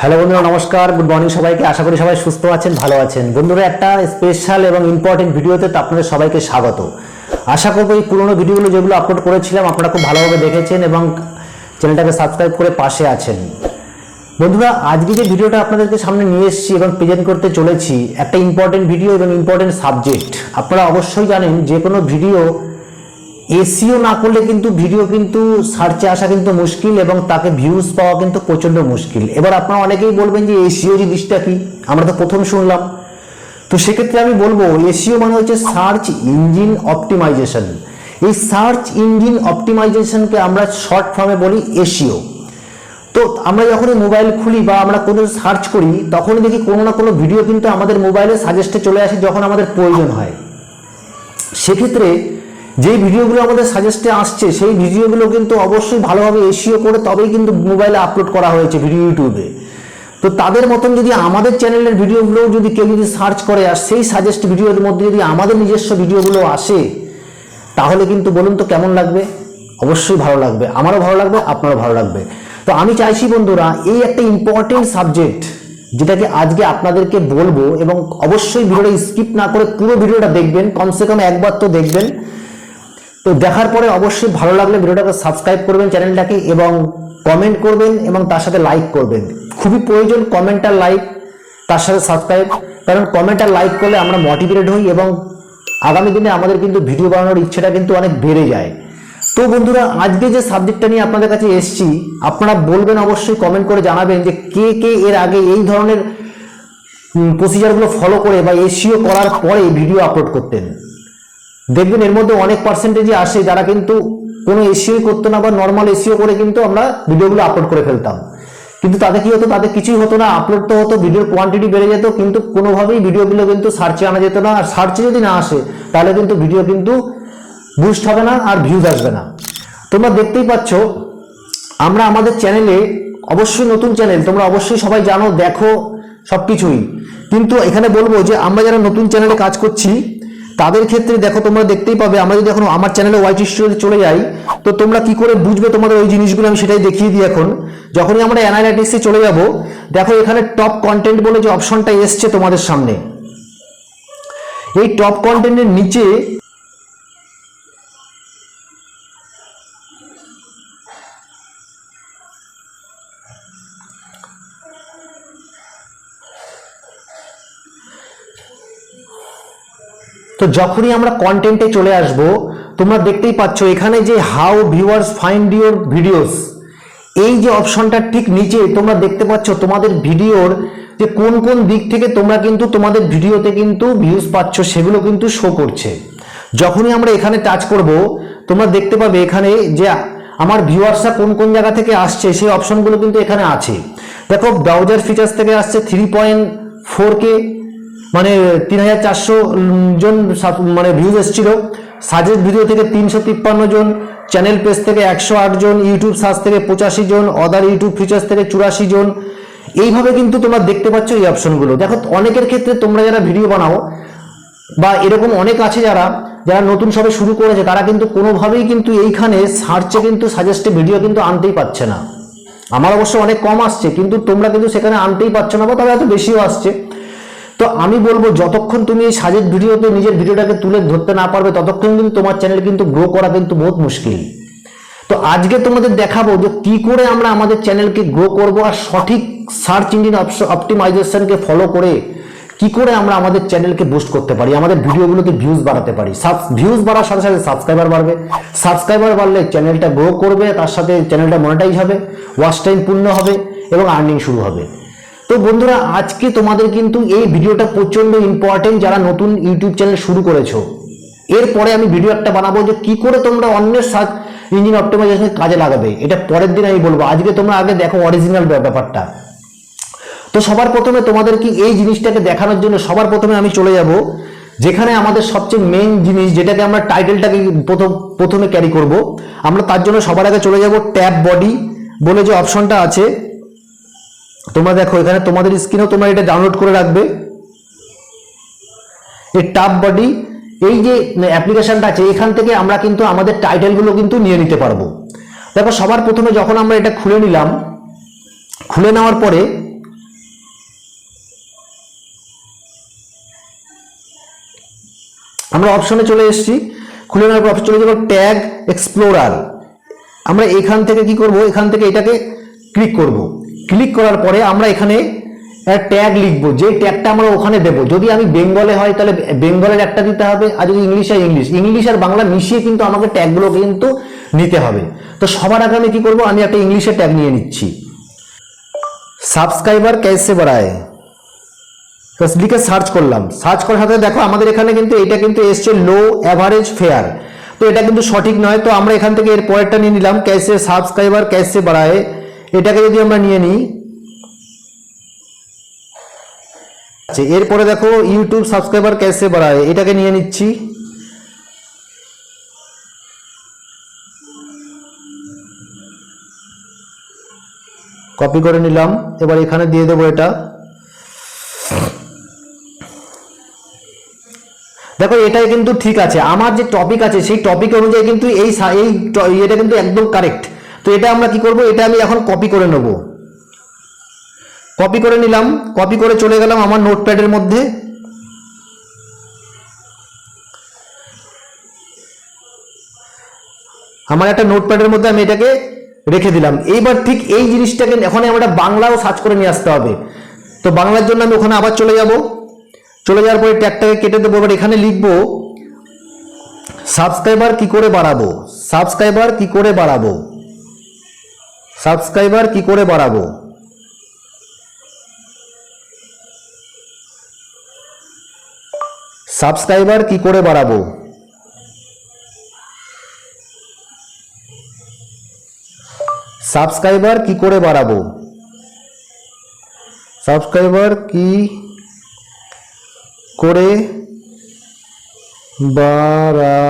Hello বন্ধুরা, নমস্কার। Good morning সবাইকে। আশা করি সবাই সুস্থ আছেন, ভালো আছেন। বন্ধুরা, একটা স্পেশাল এবং ইম্পর্টেন্ট ভিডিওতে আপনাদের সবাইকে স্বাগত। আশা করব এই পুরোনো ভিডিওগুলো যেগুলো আপলোড করেছিলাম, আপনারা খুব ভালোভাবে দেখেছেন এবং চ্যানেলটাকে সাবস্ক্রাইব করে পাশে আছেন। বন্ধুরা, আজকে যে ভিডিওটা আপনাদেরকে সামনে নিয়ে এসেছি এবং প্রেজেন্ট করতে চলেছি, একটা ইম্পর্টেন্ট ভিডিও এবং ইম্পর্টেন্ট সাবজেক্ট আপনারা অবশ্যই জানেন, যে কোনো ভিডিও এসিও না করলে কিন্তু ভিডিও কিন্তু সার্চে আসা কিন্তু মুশকিল এবং তাকে ভিউজ পাওয়া কিন্তু প্রচণ্ড মুশকিল। এবার আপনারা অনেকেই বলবেন যে এসিও জিনিসটা কি? আমরা তো প্রথম শুনলাম। তো সেক্ষেত্রে আমি বলব, এসিও মানে হচ্ছে সার্চ ইঞ্জিন অপটিমাইজেশন এই সার্চ ইঞ্জিন অপটিমাইজেশনকে আমরা শর্ট ফর্মে বলি এসিও। তো আমরা যখনই মোবাইল খুলি বা আমরা কোনো সার্চ করি, তখনই দেখি কোনো না কোনো ভিডিও কিন্তু আমাদের মোবাইলে সাজেস্টে চলে আসে যখন আমাদের প্রয়োজন হয়। সেক্ষেত্রে যেই ভিডিওগুলো আমাদের সাজেস্টে আসছে, সেই ভিডিওগুলো কিন্তু অবশ্যই ভালোভাবে এসিও করে তবেই কিন্তু মোবাইলে আপলোড করা হয়েছে ভিডিও ইউটিউবে তো তাদের মতন যদি আমাদের চ্যানেলের ভিডিওগুলো যদি কেউ যদি সার্চ করে আর সেই সাজেস্ট ভিডিওর মধ্যে যদি আমাদের নিজস্ব ভিডিওগুলো আসে, তাহলে কিন্তু বলুন তো কেমন লাগবে? অবশ্যই ভালো লাগবে। আমারও ভালো লাগবে, আপনারও ভালো লাগবে। তো আমি চাইছি বন্ধুরা, এই একটা ইম্পর্টেন্ট সাবজেক্ট যেটাকে আজকে আপনাদেরকে বলব এবং অবশ্যই ভিডিওটা স্কিপ না করে পুরো ভিডিওটা দেখবেন, কমসে কম একবার তো দেখবেন। তো দেখার পরে অবশ্যই ভালো লাগলে ভিডিওটাকে সাবস্ক্রাইব করবেন চ্যানেলটাকে এবং কমেন্ট করবেন এবং তার সাথে লাইক করবেন। খুবই প্রয়োজন কমেন্ট আর লাইক তার সাথে সাবস্ক্রাইব কারণ কমেন্ট আর লাইক করলে আমরা মোটিভেটেড হই এবং আগামী দিনে আমাদের কিন্তু ভিডিও বানানোর ইচ্ছেটা কিন্তু অনেক বেড়ে যায়। তো বন্ধুরা, আজকে যে সাবজেক্টটা নিয়ে আপনাদের কাছে এসেছি, আপনারা বলবেন অবশ্যই কমেন্ট করে জানাবেন যে কে কে এর আগে এই ধরনের প্রসিজারগুলো ফলো করে বা এসিও করার পরে ভিডিও আপলোড করতেন। দেখবেন এর মধ্যে অনেক পার্সেন্টেজই আসে যারা কিন্তু কোনো এসিও করতো না বা নর্মাল এসিও করে কিন্তু আমরা ভিডিওগুলো আপলোড করে ফেলতাম। কিন্তু তাতে কি হতো? তাদের কিছুই হতো না আপলোড তো হতো ভিডিওর কোয়ান্টিটি বেড়ে যেত, কিন্তু কোনোভাবেই ভিডিওগুলো কিন্তু সার্চে আনা যেত না। আর সার্চে যদি না আসে, তাহলে কিন্তু ভিডিও কিন্তু বুস্ট হবে না আর ভিউজ আসবে না। তোমরা দেখতেই পাচ্ছ, আমরা আমাদের চ্যানেলে অবশ্যই নতুন চ্যানেল তোমরা অবশ্যই সবাই জানো, দেখো সব কিছুই কিন্তু এখানে বলব যে আমরা যারা নতুন চ্যানেলে কাজ করছি তাদের ক্ষেত্রে দেখো তোমরা দেখতেই পাবে, আমরা যদি এখন আমার চ্যানেলে ওয়াইট স্টুডিওতে চলে যাই, তো তোমরা কি করে বুঝবে তোমাদের ওই জিনিসগুলো আমি সেটাই দেখিয়ে দিই এখন। যখনই আমরা অ্যানালাইটিক্সে চলে যাব, দেখো এখানে টপ কন্টেন্ট বলে যে অপশনটা এসছে তোমাদের সামনে। এই টপ কন্টেন্টের নিচে তো যখনই আমরা কন্টেন্টে চলে আসব, তোমরা দেখতেই পাচ্ছ এখানে যে how viewers find your videos এই যে অপশনটা ঠিক নিচে তোমরা দেখতে পাচ্ছ তোমাদের ভিডিওর যে কোন কোন দিক থেকে তোমরা কিন্তু তোমাদের ভিডিওতে কিন্তু ভিউজ পাচ্ছ, সেগুলো কিন্তু শো করছে। যখনই আমরা এখানে টাচ করব, তোমরা দেখতে পাবে এখানে যে আমার ভিউয়ার্সরা কোন কোন জায়গা থেকে আসছে, সেই অপশনগুলো কিন্তু এখানে আছে। দেখো ব্রাউজার ফিচার্স থেকে আসছে থ্রি পয়েন্ট ফোর কে মানে তিন হাজার চারশো জন মানে ভিউজ এসেছিল। সাজেস্ট ভিডিও থেকে তিনশো তিপ্পান্ন জন চ্যানেল পেজ থেকে একশো আট জন ইউটিউব সার্চ থেকে পঁচাশি জন অদার ইউটিউব ফিচার্স থেকে চুরাশি জন। এইভাবে কিন্তু তোমরা দেখতে পাচ্ছ এই অপশনগুলো দেখো, অনেকের ক্ষেত্রে তোমরা যারা ভিডিও বানাও, বা এরকম অনেক আছে যারা যারা নতুন সবে শুরু করেছে, তারা কিন্তু কোনোভাবেই কিন্তু এইখানে সার্চে কিন্তু সাজেস্টে ভিডিও কিন্তু আনতেই পারছে না। আমার অবশ্য অনেক কম আসছে, কিন্তু তোমরা কিন্তু সেখানে আনতেই পারছ না, বা তবে হয়তো বেশিও আসছে। তো আমি বলব, যতক্ষণ তুমি এই সাজেস্ট ভিডিওতে, নিজের ভিডিওটাকে তুলে ধরতে না পারবে, ততক্ষণ কিন্তু তোমার চ্যানেল কিন্তু গ্রো করা কিন্তু বহুত মুশকিল। তো আজকে তোমাদের দেখাবো যে কি করে আমরা আমাদের চ্যানেলকে গ্রো করব আর সঠিক সার্চ ইঞ্জিন অপটিমাইজেশনকে ফলো করে কি করে আমরা আমাদের চ্যানেলকে বুস্ট করতে পারি, আমাদের ভিডিওগুলোকে ভিউজ বাড়াতে পারি। ভিউজ বাড়ার সাথে সাথে সাবস্ক্রাইবার বাড়বে। সাবস্ক্রাইবার বাড়লে চ্যানেলটা গ্রো করবে, তার সাথে চ্যানেলটা মনিটাইজ হবে ওয়াচ টাইম পূর্ণ হবে এবং আর্নিং শুরু হবে। তো বন্ধুরা, আজকে তোমাদের কিন্তু এই ভিডিওটা প্রচণ্ড ইম্পর্টেন্ট যারা নতুন ইউটিউব চ্যানেল শুরু করেছ। এরপরে আমি ভিডিও একটা বানাবো যে কি করে তোমরা অন্যের সার্চ ইঞ্জিন অপটিমাইজেশন কাজে লাগাবে। এটা পরের দিন আমি বলব। আজকে তোমরা আগে দেখো অরিজিনাল ব্যাপারটা। তো সবার প্রথমে তোমাদেরকে এই জিনিসটাকে দেখানোর জন্য সবার প্রথমে আমি চলে যাব, যেখানে আমাদের সবচেয়ে মেন জিনিস যেটাকে আমরা টাইটেলটাকে প্রথম, প্রথমে ক্যারি করব। আমরা তার জন্য সবার আগে চলে যাব ট্যাব বডি বলে যে অপশনটা আছে। তোমরা দেখো, এখানে তোমাদের স্ক্রিনেও তোমরা এটা ডাউনলোড করে রাখবে। এই টাপ বডি এই যে মানে, অ্যাপ্লিকেশনটা আছে, এখান থেকে আমরা কিন্তু আমাদের টাইটেলগুলো কিন্তু নিয়ে নিতে পারব। দেখো, সবার প্রথমে যখন আমরা এটা খুলে নিলাম, খুলে নেওয়ার পরে, আমরা অপশনে চলে এসেছি। খুলে নেওয়ার পর অপশন চলে যাব ট্যাগ এক্সপ্লোরার আমরা এখান থেকে কি করব? এখান থেকে এটাকে ক্লিক করব। ক্লিক করার পরে আমরা এখানে ট্যাগ লিখব। যে ট্যাগটা আমরা ওখানে দেবো। যদি আমি বেঙ্গলে হয়, তাহলে বেঙ্গলের একটা দিতে হবে, আর যদি ইংলিশ হয়, ইংলিশ। ইংলিশ আর বাংলা মিশিয়ে কিন্তু আমাকে ট্যাগগুলো কিন্তু নিতে হবে। তো সবার আগে আমি কী করব? আমি একটা ইংলিশে ট্যাগ নিয়ে নিচ্ছি। সাবস্ক্রাইবার ক্যাশে বাড়ায়। প্লাস লিখে সার্চ করলাম। সার্চ করার সাথে দেখো, আমাদের এখানে কিন্তু এটা কিন্তু এসছে লো অ্যাভারেজ ফেয়ার তো এটা কিন্তু সঠিক নয়। তো আমরা এখান থেকে এর পরেরটা নিয়ে নিলাম। ক্যাশে সাবস্ক্রাইবার ক্যাশে বাড়ায়। এটাকে যদি আমরা নিয়ে নিই আচ্ছা এরপরে দেখো ইউটিউব সাবস্ক্রাইবার ক্যাসে বাড়ায়। এটাকে নিয়ে নিচ্ছি। কপি করে নিলাম। এবার এখানে দিয়ে দেবো এটা। দেখো, এটাই কিন্তু ঠিক আছে। আমার যে টপিক আছে, সেই টপিক অনুযায়ী কিন্তু এই এই এটা কিন্তু একদম কারেক্ট তো এটা আমরা কি করব? এটা আমি এখন কপি করে নেব। কপি করে নিলাম। কপি করে চলে গেলাম আমার নোটপ্যাডের মধ্যে। আমার একটা নোটপ্যাডের মধ্যে আমি এটাকে রেখে দিলাম। এইবার ঠিক এই জিনিসটাকে এখন আমরা বাংলাও সার্চ করে নিয়ে আসতে হবে। তো বাংলার জন্য আমি ওখানে আবার চলে যাব। চলে যাওয়ার পরে ট্যাগটাকে কেটে দেবো। এবার এখানে লিখব সাবস্ক্রাইবার কি করে বাড়াবো? সাবস্ক্রাইবার কি করে বাড়াবো? সাবস্ক্রাইবার কি করে বাড়াবো? সাবস্ক্রাইবার কি করে বাড়াবো? সাবস্ক্রাইবার কি করে বাড়াবো? সাবস্ক্রাইবার কি করে বাড়াবো?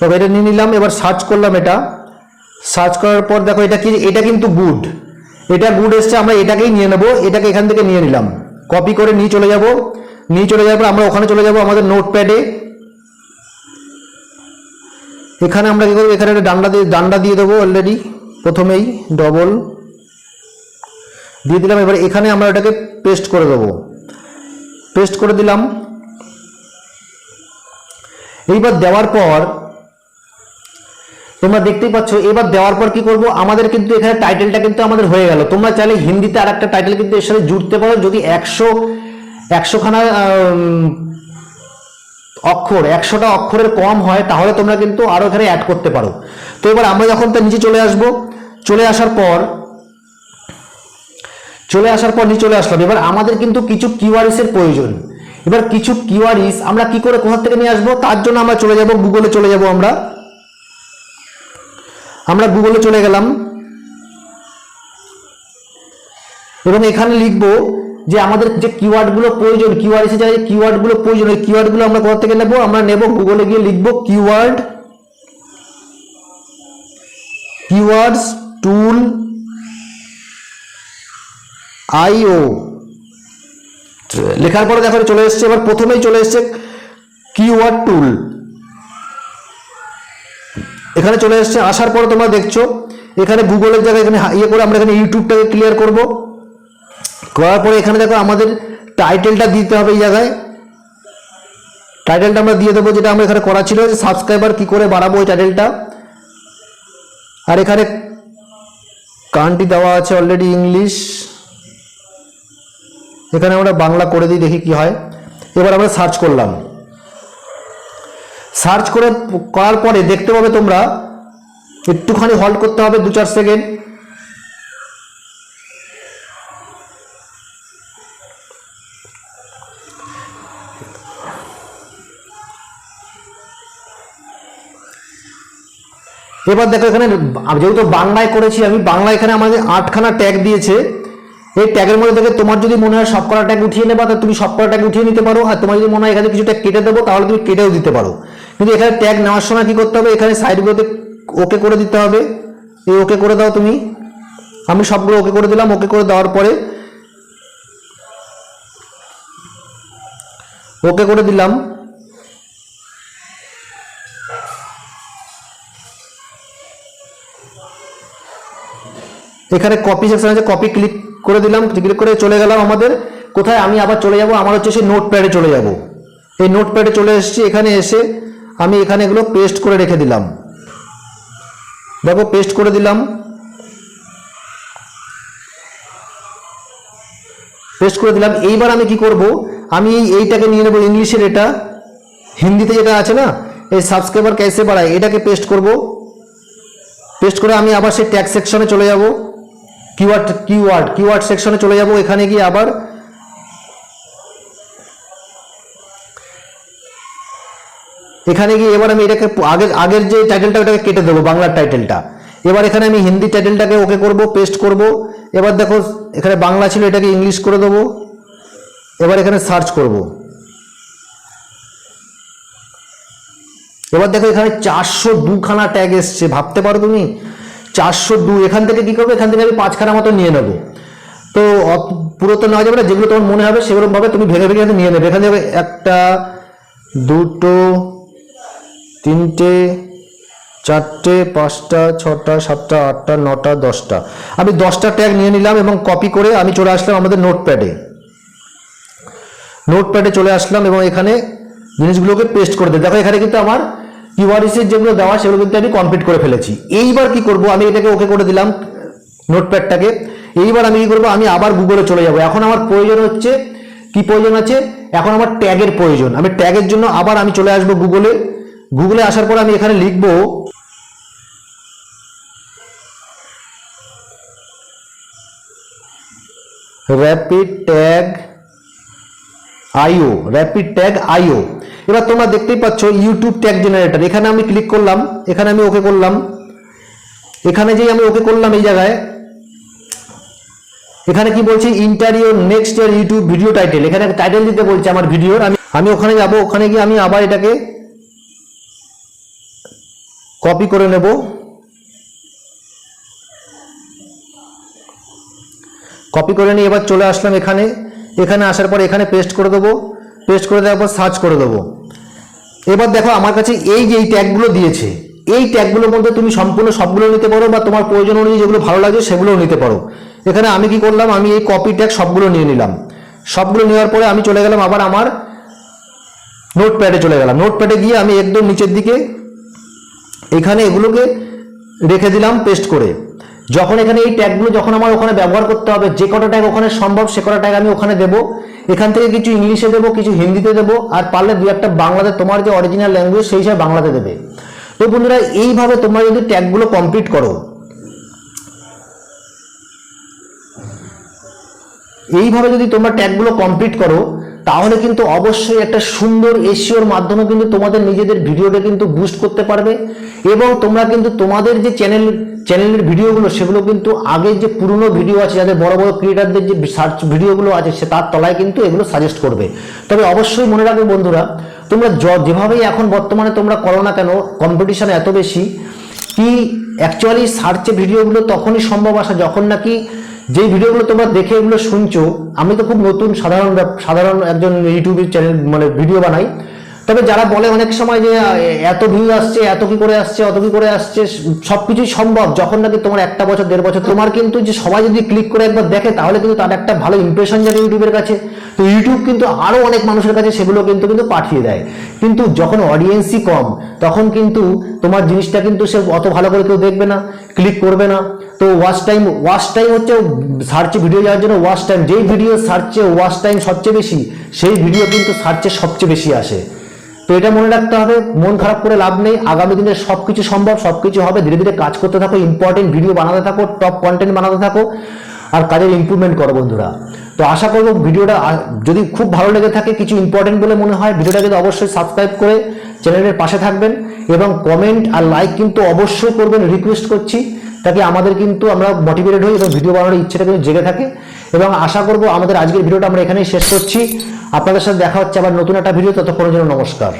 তবে এটা নিয়ে নিলাম, এবার সার্চ করলাম এটা। সার্চ করার পর দেখো এটা কি এটা কিন্তু গুড এটা গুড এসছে, আমরা এটাকেই নিয়ে নেব, এটাকে এখান থেকে নিয়ে নিলাম। কপি করে নিয়ে চলে যাব। নিয়ে চলে যাওয়ার পর আমরা ওখানে চলে যাব আমাদের নোটপ্যাডে এখানে আমরা কি করব? এখানে একটা ডান্ডা দিয়ে ডান্ডা দিয়ে দেবো অলরেডি প্রথমেই ডবল দিয়ে দিলাম, এবার এখানে আমরা এটাকে পেস্ট করে দেবো। পেস্ট করে দিলাম। এইবার দেওয়ার পর তোমরা দেখতেই পাচ্ছ, এবার দেওয়ার পর কি করব? আমাদের কিন্তু এখানে টাইটেলটা কিন্তু আমাদের হয়ে গেল। তোমরা চাইলে হিন্দিতে আর একটা টাইটেল কিন্তু এর সাথে জুড়তে পারো, যদি একশো, একশোখানা অক্ষর, একশোটা অক্ষরের কম হয়, তাহলে তোমরা কিন্তু আরও এখানে অ্যাড করতে পারো। তো এবার আমরা যখন তার নিচে চলে আসব, চলে আসার পর, চলে আসার পর নিচে চলে আসলাম। এবার আমাদের কিন্তু কিছু কিওয়ারিস এর প্রয়োজন। এবার কিছু কিওয়ারিস আমরা কি করে কোথা থেকে নিয়ে আসব? তার জন্য আমরা চলে যাব গুগলে চলে যাব আমরা। আমরা গুগলে চলে গেলাম। এবং এখানে লিখব যে আমাদের যে কিওয়ার্ডগুলো প্রয়োজন, কিওয়ার্ড এসে যায় কিওয়ার্ডগুলো প্রয়োজন, ওই কিওয়ার্ডগুলো আমরা কোথা থেকে নেব? আমরা নেব গুগলে গিয়ে লিখব কিওয়ার্ড, কিওয়ার্ডস টুল, আইও। লেখার পরে দেখো চলে এসছে, এবার প্রথমেই চলে এসছে কিওয়ার্ড টুল। এখানে চলে এসছে, আসার পরে তোমরা দেখছ, এখানে গুগলের জায়গায় এখানে ইয়ে করে আমরা এখানে ইউটিউবটাকে ক্লিয়ার করব। করার পরে এখানে দেখো আমাদের টাইটেলটা দিতে হবে এই জায়গায়। টাইটেলটা আমরা দিয়ে দেবো, যেটা আমরা এখানে করা ছিল, যে সাবস্ক্রাইবার কী করে বাড়াবো ওই টাইটেলটা আর এখানে কানটি দেওয়া আছে অলরেডি ইংলিশ এখানে আমরা বাংলা করে দিই, দেখি কি হয়। এবার আমরা সার্চ করলাম। সার্চ করে করার পরে দেখতে পাবে তোমরা, একটুখানি হল্ড করতে হবে দু চার সেকেন্ড। এবার দেখো এখানে, যেহেতু বাংলায় করেছি, আমি বাংলা এখানে আমাদের আটখানা ট্যাগ দিয়েছে। এই ট্যাগের মধ্যে থেকে তোমার যদি মনে হয় সবকটা ট্যাগ উঠিয়ে নেবা তাহলে তুমি সবকটা ট্যাগ উঠিয়ে নিতে পারো। আর তোমার যদি মনে হয় এখানে কিছু ট্যাগ কেটে দেবো, তাহলে তুমি কেটেও দিতে পারো। কিন্তু এখানে ট্যাগ নেওয়ার সময় কি করতে হবে? এখানে সাইডগুলোতে ওকে করে দিতে হবে। এই ওকে করে দাও তুমি। আমি সবগুলো ওকে করে দিলাম। ওকে করে দেওয়ার পরে ওকে করে দিলাম। এখানে কপি সেকশন আছে কপি ক্লিক করে দিলাম। ক্লিক করে চলে গেলাম আমাদের। কোথায়? আমি আবার চলে যাব। আমার হচ্ছে সেই নোট প্যাডে চলে যাব। এই নোট প্যাডে চলে এসেছি। এখানে এসে আমি এখানে এগুলো পেস্ট করে রেখে দিলাম। দেখো পেস্ট করে দিলাম। পেস্ট করে দিলাম। এইবার আমি কি করব? আমি এই এইটাকে নিয়ে নেব ইংলিশের এটা। হিন্দিতে যেটা আছে না, এই সাবস্ক্রাইবার ক্যাসে বাড়ায়, এটাকে পেস্ট করব। পেস্ট করে আমি আবার সেই ট্যাগ সেকশনে চলে যাব। কিওয়ার্ড কিওয়ার্ড কিওয়ার্ড সেকশনে চলে যাব। এখানে গিয়ে আবার এখানে গিয়ে এবার আমি এটাকে আগের আগের যে টাইটেলটা ওটাকে কেটে দেবো বাংলার টাইটেলটা এবার এখানে আমি হিন্দি টাইটেলটাকে ওকে করব পেস্ট করব। এবার দেখো, এখানে বাংলা ছিল, এটাকে ইংলিশ করে দেবো। এবার এখানে সার্চ করব। এবার দেখো, এখানে চারশো দুখানা ট্যাগ এসছে, ভাবতে পারো তুমি? চারশো দু, এখান থেকে কী করব? এখান থেকে আমি পাঁচখানা মতো নিয়ে নেব। তো পুরো তো নেওয়া যাবে না, যেগুলো তোমার মনে হবে সেগুলো ভাবে তুমি ভেঙে ভেঙে নিয়ে নেবে। এখান একটা, দুটো তিনটে, চারটে, পাঁচটা, ছটা, সাতটা, আটটা, নটা, দশটা। আমি দশটা ট্যাগ নিয়ে নিলাম এবং কপি করে আমি চলে আসলাম আমাদের নোটপ্যাডে নোটপ্যাডে চলে আসলাম এবং এখানে জিনিসগুলোকে পেস্ট করে দিই দেখো, এখানে কিন্তু আমার কিওয়ারিসের যেগুলো দেওয়া সেগুলো কিন্তু আমি কমপ্লিট করে ফেলেছি। এইবার কি করব? আমি এটাকে ওকে করে দিলাম নোটপ্যাডটাকে এইবার আমি কি করব? আমি আবার গুগলে চলে যাব। এখন আমার প্রয়োজন হচ্ছে, কি প্রয়োজন আছে? এখন আমার ট্যাগের প্রয়োজন। আমি ট্যাগের জন্য আবার আমি চলে আসব গুগলে গুগলে আসার পর আমি এখানে লিখব rapid tag IO rapid tag IO এবার তোমরা দেখতেই পাচ্ছ ইউটিউব ট্যাগ জেনারেটর এখানে আমি ক্লিক করলাম, এখানে আমি ওকে করলাম। এখানে যেই আমি ওকে করলাম এই জায়গায়, এখানে কি বলছি? Interior next year YouTube video title এখানে টাইটেল দিতে বলছে আমার ভিডিওর আমি আমি ওখানে যাব, ওখানে গিয়ে আমি আবার এটাকে কপি করে নেব। কপি করে নিয়ে এবার চলে আসলাম এখানে। এখানে আসার পর এখানে পেস্ট করে দেবো। পেস্ট করে দেওয়ার পর সার্চ করে দেবো। এবার দেখো আমার কাছে এই যে এই ট্যাগগুলো দিয়েছে, এই ট্যাগগুলোর মধ্যে তুমি সম্পূর্ণ সবগুলো নিতে পারো বা তোমার প্রয়োজন অনুযায়ী যেগুলো ভালো লাগে সেগুলোও নিতে পারো। এখানে আমি কি করলাম? আমি এই কপি ট্যাগ সবগুলো নিয়ে নিলাম। সবগুলো নেওয়ার পরে আমি চলে গেলাম আবার আমার নোটপ্যাডে চলে গেলাম। নোটপ্যাডে গিয়ে আমি একদম নিচের দিকে এখানে এগুলোকে রেখে দিলাম পেস্ট করে। যখন এখানে এই ট্যাগগুলো যখন আমার ওখানে ব্যবহার করতে হবে, যে কটা ট্যাগ ওখানে সম্ভব সে কটা ট্যাগ আমি ওখানে দেবো। এখান থেকে কিছু ইংলিশে দেবো, কিছু হিন্দিতে দেবো, আর পারলে দু একটা বাংলাতে, তোমার যে অরিজিনাল ল্যাঙ্গুয়েজ সেই হিসাবে বাংলাতে দেবে। তো বন্ধুরা, এইভাবে তোমরা যদি ট্যাগগুলো কমপ্লিট করো, এইভাবে যদি তোমরা ট্যাগগুলো কমপ্লিট করো তাহলে কিন্তু অবশ্যই একটা সুন্দর এসিওর মাধ্যমে কিন্তু তোমাদের নিজেদের ভিডিওটা কিন্তু বুস্ট করতে পারবে। এবং তোমরা কিন্তু তোমাদের যে চ্যানেল চ্যানেলের ভিডিওগুলো, সেগুলো কিন্তু আগের যে পুরনো ভিডিও আছে, যাদের বড় বড় ক্রিয়েটারদের যে সার্চ ভিডিওগুলো আছে, সে তার তলায় কিন্তু এগুলো সাজেস্ট করবে। তবে অবশ্যই মনে রাখবে বন্ধুরা, তোমরা যেভাবেই এখন বর্তমানে তোমরা করো না কেন কম্পিটিশন এত বেশি, কি অ্যাকচুয়ালি সার্চে ভিডিওগুলো তখনই সম্ভব আসা, যখন নাকি যেই ভিডিওগুলো তোমরা দেখে এগুলো শুনছো, আমি তো খুব নতুন, সাধারণ সাধারণ একজন ইউটিউবের চ্যানেল মানে ভিডিও বানাই। তবে যারা বলে অনেক সময় যে এত ভিউ আসছে, এত কি করে আসছে, অত কি করে আসছে সব কিছুই সম্ভব, যখন নাকি তোমার একটা বছর, দেড় বছর, তোমার কিন্তু যে সবাই যদি ক্লিক করে একবার দেখে, তাহলে কিন্তু তার একটা ভালো ইমপ্রেশন যাবে ইউটিউবের কাছে। তো ইউটিউব কিন্তু আরও অনেক মানুষের কাছে সেগুলো কিন্তু কিন্তু পাঠিয়ে দেয়। কিন্তু যখন অডিয়েন্সই কম, তখন কিন্তু তোমার জিনিসটা কিন্তু সে অত ভালো করে কেউ দেখবে না। ক্লিক করবে না। তো ওয়াচ টাইম ওয়াচ টাইম হচ্ছে সার্চে ভিডিও যাওয়ার জন্য ওয়াচ টাইম যেই ভিডিও সার্চে ওয়াচ টাইম সবচেয়ে বেশি, সেই ভিডিও কিন্তু সার্চে সবচেয়ে বেশি আসে। তো এটা মনে রাখতে হবে, মন খারাপ করে লাভ নেই। আগামী দিনে সব কিছু সম্ভব সব কিছু হবে। ধীরে ধীরে কাজ করতে থাকো ইম্পর্টেন্ট ভিডিও বানাতে থাকো টপ কন্টেন্ট বানাতে থাকো, আর কাজের ইমপ্রুভমেন্ট করো বন্ধুরা। তো আশা করব ভিডিওটা যদি খুব ভালো লেগে থাকে, কিছু ইম্পর্টেন্ট বলে মনে হয় ভিডিওটা কিন্তু অবশ্যই সাবস্ক্রাইব করে চ্যানেলের পাশে থাকবেন এবং কমেন্ট আর লাইক কিন্তু অবশ্যই করবেন। রিকোয়েস্ট করছি তাকে আমাদের কিন্তু আমরা মোটিভেটেড হই এবং ভিডিও বানানোর ইচ্ছেটা কিন্তু জেগে থাকে। এবং আশা করব আমাদের আজকের ভিডিওটা আমরা এখানেই শেষ করছি। আপনাদের সাথে দেখা হচ্ছে আবার নতুন একটা ভিডিও ততক্ষণের জন্য নমস্কার।